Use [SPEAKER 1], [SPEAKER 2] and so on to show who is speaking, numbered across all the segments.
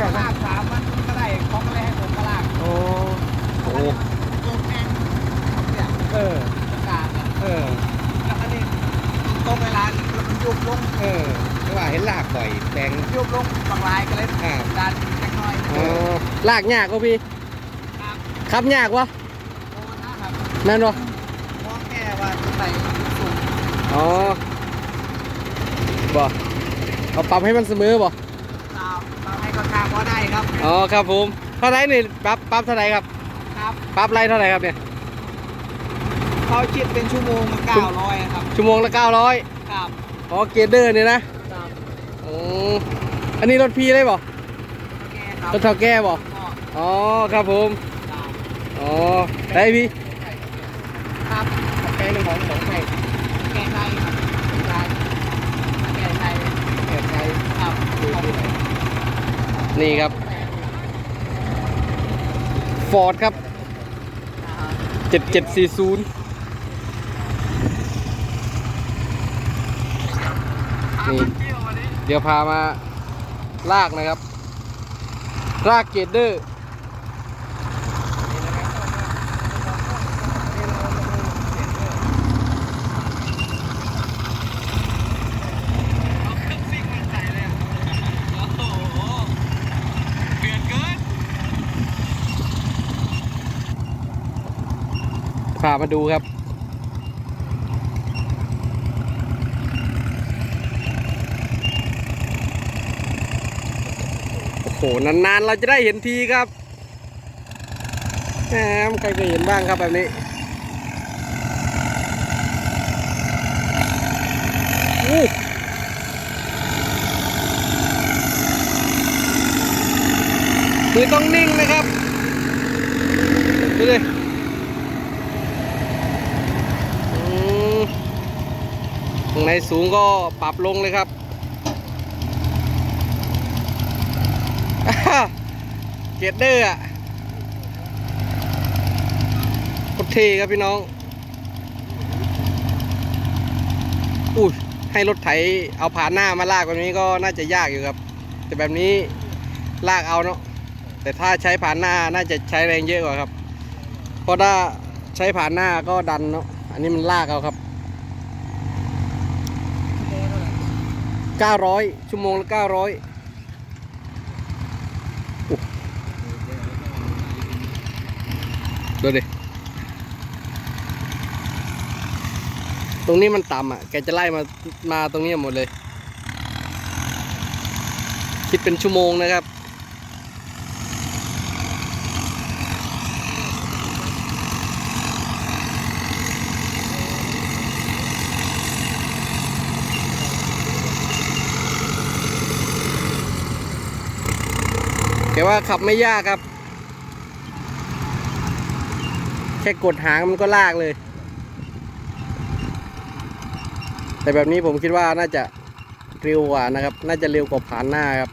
[SPEAKER 1] ช่ไหม
[SPEAKER 2] ลากสามมันก็ได้เขาก็เลยให้ผมก็ลาก
[SPEAKER 1] โอ้โอ้
[SPEAKER 2] โจมแม่งเขาเนี่ย
[SPEAKER 1] เออ
[SPEAKER 2] ประกาศอะ
[SPEAKER 1] เออ
[SPEAKER 2] แล้วอันนี้ตรงเวลาแล้วมันยุบลง
[SPEAKER 1] เออไม่ว่าเห็นลากบ่อยแปลง
[SPEAKER 2] ยุบลงบางรายก็เลยดันเล็กน้อย
[SPEAKER 1] อ๋อลากยากวะพี่
[SPEAKER 2] ครับ
[SPEAKER 1] ยากวะแม่นวะ
[SPEAKER 2] มองแค่ว่าจะไปสูง
[SPEAKER 1] อ๋อบ่เอาปรับให้มันเสมอบ่
[SPEAKER 2] ตาม ตามให้ค่อนข้างพอได้ครับ
[SPEAKER 1] อ๋อครับผมเท่าไหรนี่ปรับปรับเท่าไหรครับ
[SPEAKER 2] ครับ
[SPEAKER 1] ปรับไรเท่าไหรครับเนี่ย
[SPEAKER 2] เขาคิดเป็นชั่วโมงละเก้าร้อยครับ
[SPEAKER 1] ชั่วโมงละเก้าร้อย
[SPEAKER 2] ครับ
[SPEAKER 1] อ๋อเกรดเดอร์เนี่ยนะ
[SPEAKER 2] ครับ
[SPEAKER 1] อ๋ออันนี้รถพี่เลยบ่
[SPEAKER 2] โอเคครับ
[SPEAKER 1] รถเท่าแก่บ่อ๋อครับผม
[SPEAKER 2] ครับ
[SPEAKER 1] อ๋อได้พี่
[SPEAKER 2] ครับ
[SPEAKER 1] แกงของของใคร
[SPEAKER 2] แกงไทยครับแกงไทยแกงไทย
[SPEAKER 1] แกงไทย
[SPEAKER 2] ครับขอบคุณ
[SPEAKER 1] นี่ครับฟอร์ดครับเจ็ดเจ็ดสี่ศูนย์นี่ เดี๋ยวพามาลากนะครับ ลากเกรดเดอร์ พามาดูครับ โอ้โห นานๆ เราจะได้เห็นทีครับแหมใครเคยเห็นบ้างครับแบบนี้อู้มือต้องนิ่งนะครับ ดูดิอืม ตรงไหนสูงก็ปรับลงเลยครับ เกตเดอร์อะโคตรเท่ครับพี่น้อง อุ้ยให้รถไถเอาผ่านหน้ามาลากแบบนี้ก็น่าจะยากอยู่ครับ แต่แบบนี้ลากเอาเนาะแต่ถ้าใช้ผ่านหน้าน่าจะใช้แรงเยอะกว่าครับ เพราะถ้าใช้ผ่านหน้าก็ดันเนาะอันนี้มันลากเอาครับ 900 ชั่วโมงละ 900ดูดิ ตรงนี้มันต่ำอะ แกจะไล่มา มาตรงนี้หมดเลย คิดเป็นชั่วโมงนะครับ แต่ว่าขับไม่ยากครับ แค่กดหางมันก็ลากเลย แต่แบบนี้ผมคิดว่าน่าจะเร็วกว่านะครับ น่าจะเร็วกว่าผ่านหน้าครับ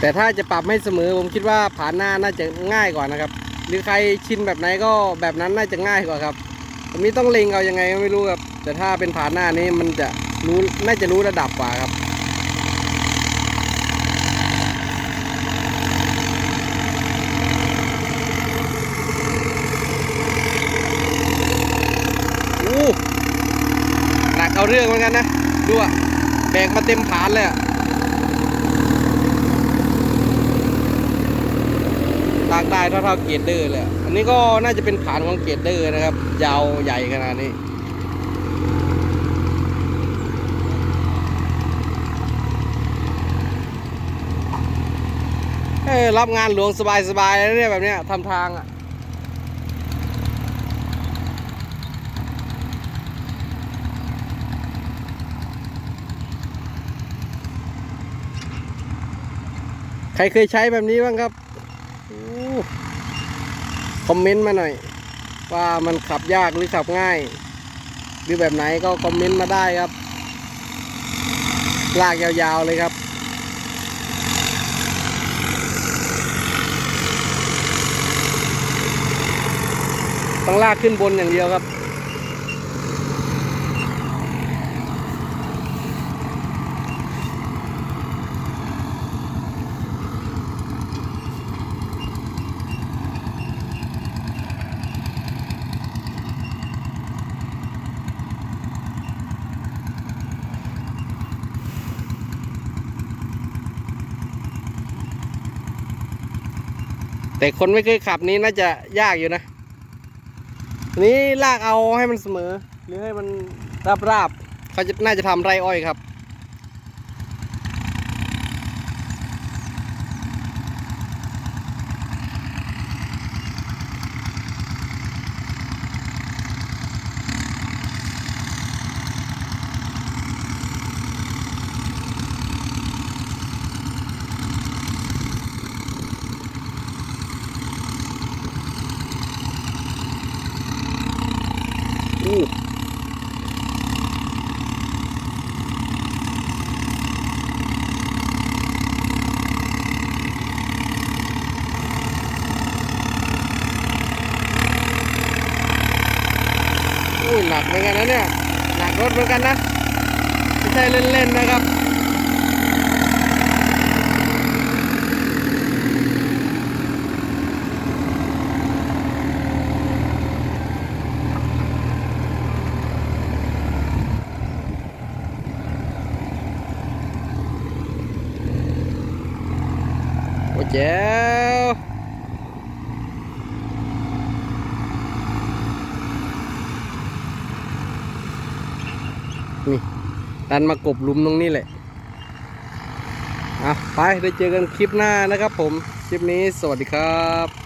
[SPEAKER 1] แต่ถ้าจะปรับให้เสมอผมคิดว่าผ่านหน้าน่าจะง่ายกว่านะครับ หรือใครชินแบบไหนก็แบบนั้นน่าจะง่ายกว่าครับผมนี้ต้องเล็งเอายังไงก็ไม่รู้ครับ แต่ถ้าเป็นผ่านหน้านี้มันจะรู้น่าจะรู้ระดับกว่าครับอู้หนักเอาเรื่องเหมือนกันนะดูอะแบกมาเต็มผานเลยอะ ลากได้เท่าๆเกรดเดอร์เลยอันนี้ก็น่าจะเป็นผานของเกรดเดอร์นะครับ ยาวใหญ่ขนาดนี้เออรับงานหลวงสบายๆแล้วเนี่ยแบบเนี้ยทำทางอะใครเคยใช้แบบนี้บ้างครับ คอมเมนต์มาหน่อย ว่ามันขับยากหรือขับง่าย หรือแบบไหนก็คอมเมนต์มาได้ครับ ลากยาวๆเลยครับต้องลากขึ้นบนอย่างเดียวครับ แต่คนไม่เคยขับนี้น่าจะยากอยู่นะ นี้ลากเอาให้มันเสมอ หรือให้มันราบราบๆเขาจะน่าจะทำไรอ้อยครับ อู้อุ้ย หนักเหมือนกันนะเนี่ย หนักรถเหมือนกันนะ ไม่ใช่เล่นๆนะครับโอเจ้ว นี่ดันมากบลุมตรงนี้แหละอะไปได้เจอกันคลิปหน้านะครับผม คลิปนี้สวัสดีครับ